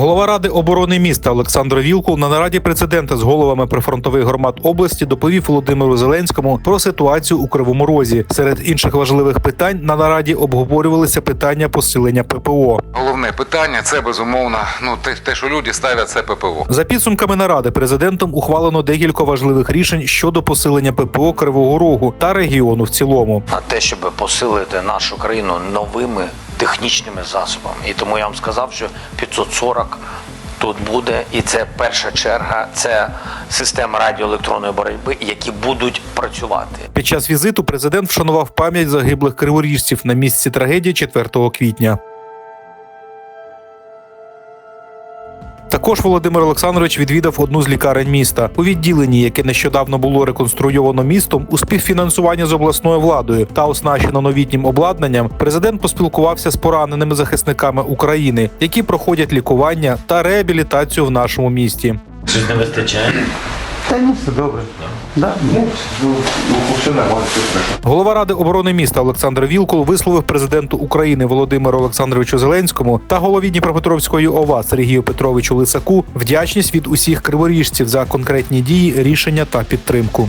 Голова ради оборони міста Олександр Вілкул на нараді президента з головами прифронтових громад області доповів Володимиру Зеленському про ситуацію у Кривому Розі. Серед інших важливих питань на нараді обговорювалися питання посилення ППО. Головне питання це безумовно. Ну те, те, що люди ставлять це ППО. За підсумками наради президентом ухвалено декілька важливих рішень щодо посилення ППО Кривого Рогу та регіону в цілому. на те, щоб посилити нашу країну новими технічними засобами. І тому я вам сказав, що 540 тут буде, і це перша черга, це система радіоелектронної боротьби, які будуть працювати. Під час візиту президент вшанував пам'ять загиблих криворіжців на місці трагедії 4 квітня. Також Володимир Олександрович відвідав одну з лікарень міста у відділенні, яке нещодавно було реконструйовано містом у співфінансуванні з обласною владою та оснащено новітнім обладнанням. Президент поспілкувався з пораненими захисниками України, які проходять лікування та реабілітацію в нашому місті. Щось не вистачає. Та ні, все добре. Да? Ну, ну, все нормально. Голова ради оборони міста Олександр Вілкул висловив президенту України Володимиру Олександровичу Зеленському та голові Дніпропетровської ОВА Сергію Петровичу Лисаку вдячність від усіх криворіжців за конкретні дії, рішення та підтримку.